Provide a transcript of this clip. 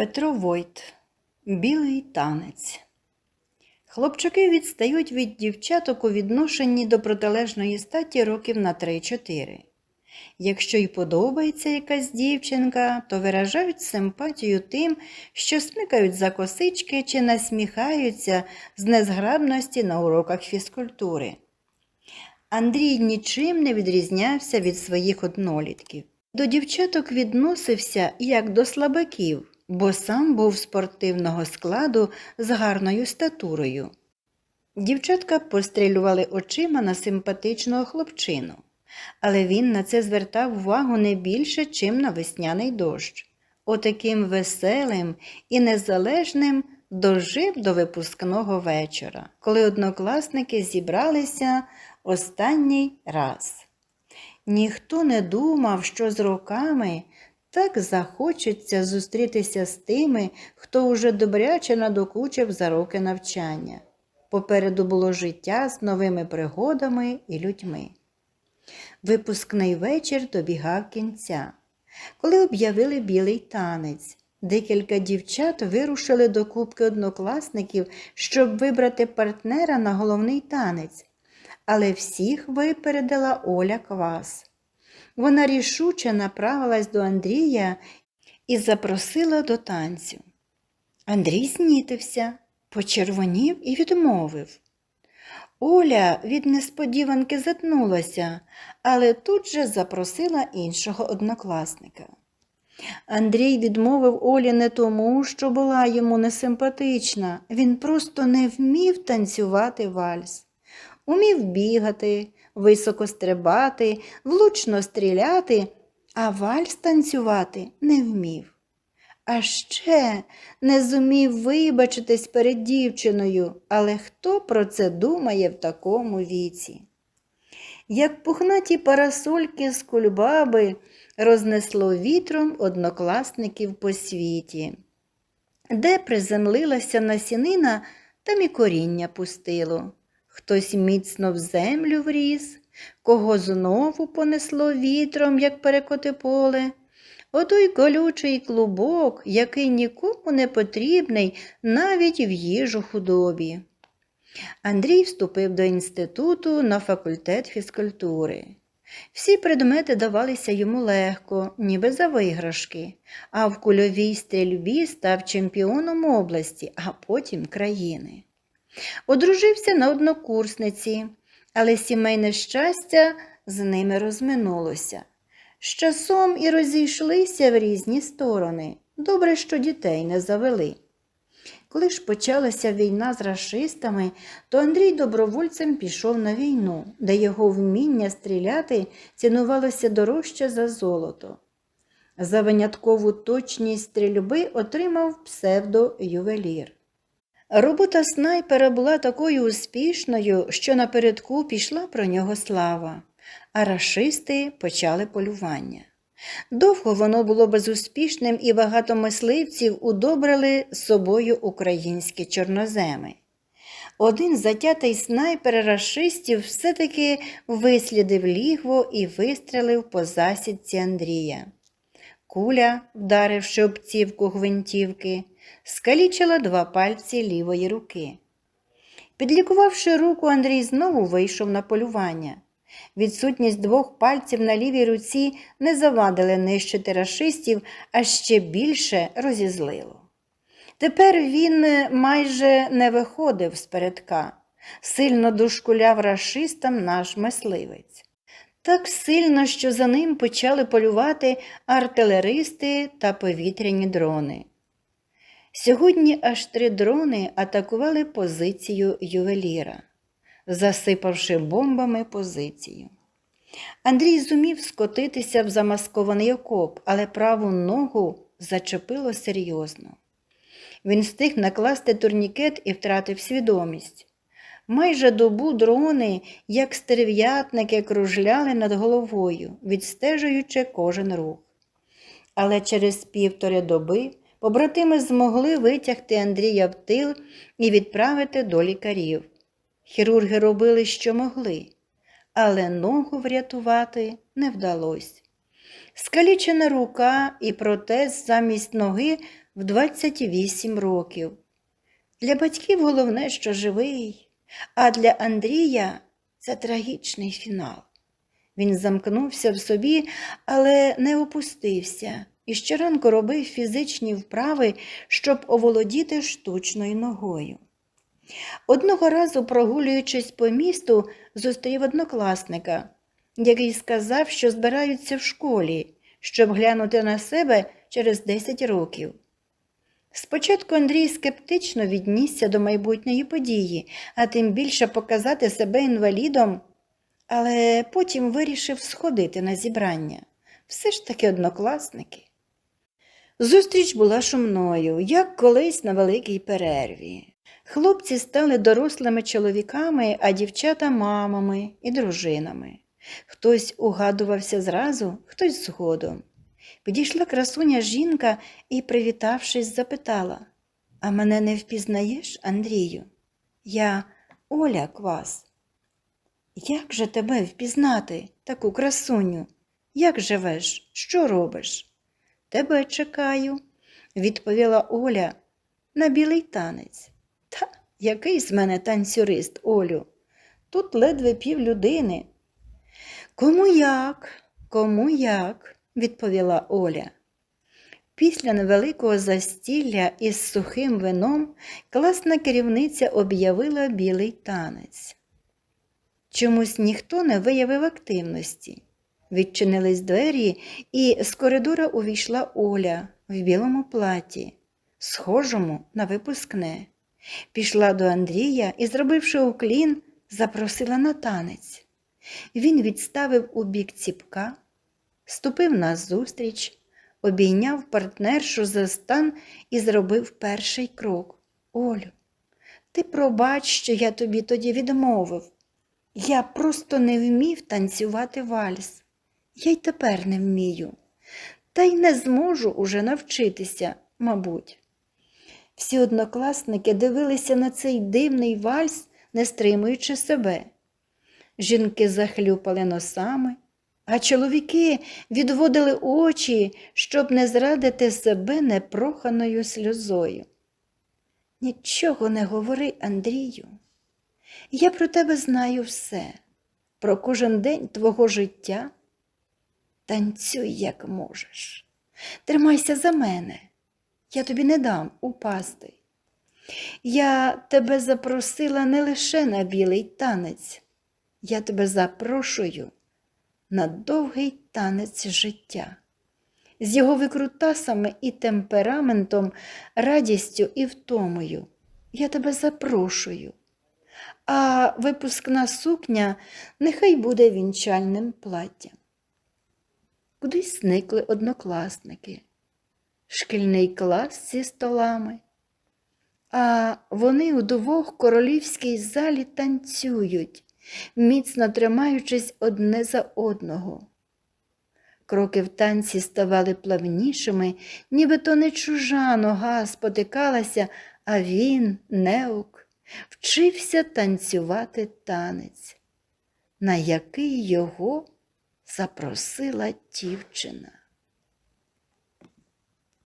Петро Войт Білий танець. Хлопчаки відстають від дівчаток у відношенні до протилежної статі років на 3-4. Якщо й подобається якась дівчинка, то виражають симпатію тим, що смикають за косички чи насміхаються з незграбності на уроках фізкультури. Андрій нічим не відрізнявся від своїх однолітків. До дівчаток відносився як до слабаків, бо сам був спортивного складу з гарною статурою. Дівчатка пострілювали очима на симпатичного хлопчину, але він на це звертав увагу не більше, чим на весняний дощ. Отаким веселим і незалежним дожив до випускного вечора, коли однокласники зібралися останній раз. Ніхто не думав, що з роками так захочеться зустрітися з тими, хто уже добряче надокучив за роки навчання. Попереду було життя з новими пригодами і людьми. Випускний вечір добігав кінця, коли об'явили білий танець. Декілька дівчат вирушили до кубки однокласників, щоб вибрати партнера на головний танець, але всіх випередила Оля Квас. Вона рішуче направилась до Андрія і запросила до танцю. Андрій знітився, почервонів і відмовив. Оля від несподіванки затнулася, але тут же запросила іншого однокласника. Андрій відмовив Олі не тому, що була йому несимпатична, він просто не вмів танцювати вальс. Умів бігати, високо стрибати, влучно стріляти, а вальс танцювати не вмів. А ще не зумів вибачитись перед дівчиною, але хто про це думає в такому віці? Як пухнаті парасольки з кульбаби рознесло вітром однокласників по світі. Де приземлилася насінина, там і коріння пустило. Хтось міцно в землю вріс, кого знову понесло вітром, як перекоти поле. Отой колючий клубок, який нікому не потрібний навіть в їжу худобі. Андрій вступив до інституту на факультет фізкультури. Всі предмети давалися йому легко, ніби за виграшки, а в кульовій стрільбі став чемпіоном області, а потім країни. Одружився на однокурсниці, але сімейне щастя з ними розминулося. З часом і розійшлися в різні сторони. Добре, що дітей не завели. Коли ж почалася війна з расистами, то Андрій добровольцем пішов на війну, де його вміння стріляти цінувалося дорожче за золото. За виняткову точність стрільби отримав псевдо-ювелір. Робота снайпера була такою успішною, що напередку пішла про нього слава, а рашисти почали полювання. Довго воно було безуспішним і багато мисливців удобрили собою українські чорноземи. Один затятий снайпер рашистів все-таки вислідив лігво і вистрелив по засідці Андрія. Куля, вдаривши об цівку гвинтівки, скалічила два пальці лівої руки. Підлікувавши руку, Андрій знову вийшов на полювання. Відсутність двох пальців на лівій руці не завадили нищити рашистів, а ще більше розізлило. Тепер він майже не виходив з передка, сильно дошкуляв рашистам наш мисливець. Так сильно, що за ним почали полювати артилеристи та повітряні дрони. Сьогодні аж три дрони атакували позицію ювеліра засипавши бомбами позицію. Андрій зумів скотитися в замаскований окоп, але праву ногу зачепило серйозно. Він встиг накласти турнікет і втратив свідомість. Майже добу дрони, як стерв'ятники, кружляли над головою, відстежуючи кожен рух. Але через півтори доби побратими змогли витягти Андрія в тил і відправити до лікарів. Хірурги робили, що могли, але ногу врятувати не вдалося. Скалічена рука і протез замість ноги в 28 років. Для батьків головне, що живий, а для Андрія це трагічний фінал. Він замкнувся в собі, але не опустився і щоранку робив фізичні вправи, щоб оволодіти штучною ногою. Одного разу, прогулюючись по місту, зустрів однокласника, який сказав, що збираються в школі, щоб глянути на себе через 10 років. Спочатку Андрій скептично віднісся до майбутньої події, а тим більше показати себе інвалідом, але потім вирішив сходити на зібрання. Все ж таки однокласники. Зустріч була шумною, як колись на великій перерві. Хлопці стали дорослими чоловіками, а дівчата мамами і дружинами. Хтось угадувався зразу, хтось згодом. Підійшла красуня жінка і, привітавшись, запитала А мене не впізнаєш, Андрію? Я Оля Квас. Як же тебе впізнати, таку красуню? Як живеш? Що робиш? Тебе чекаю, відповіла Оля на білий танець. Та який з мене танцюрист, Олю? Тут ледве пів людини. Кому як, кому як, відповіла Оля. Після невеликого застілля із сухим вином класна керівниця об'явила білий танець. Чомусь ніхто не виявив активності. Відчинились двері, і з коридора увійшла Оля в білому платі, схожому на випускне. Пішла до Андрія і, зробивши уклін, запросила на танець. Він відставив у бік ціпка, ступив назустріч, обійняв партнершу за стан і зробив перший крок. Олю, ти пробач, що я тобі тоді відмовив. Я просто не вмів танцювати вальс. Я й тепер не вмію, та й не зможу уже навчитися, мабуть. Всі однокласники дивилися на цей дивний вальс, не стримуючи себе. Жінки захлюпали носами, а чоловіки відводили очі, щоб не зрадити себе непроханою сльозою. Нічого не говори, Андрію. Я про тебе знаю все, про кожен день твого життя. Танцюй, як можеш. Тримайся за мене, я тобі не дам упасти. Я тебе запросила не лише на білий танець, я тебе запрошую на довгий танець життя. З його викрутасами і темпераментом, радістю і втомою. Я тебе запрошую. А випускна сукня нехай буде вінчальним платтям. Кудись зникли однокласники, шкільний клас зі столами, а вони удвох королівській залі танцюють, міцно тримаючись одне за одного. Кроки в танці ставали плавнішими, ніби то не чужа нога спотикалася, а він, неук, вчився танцювати танець, на який його запросила дівчина.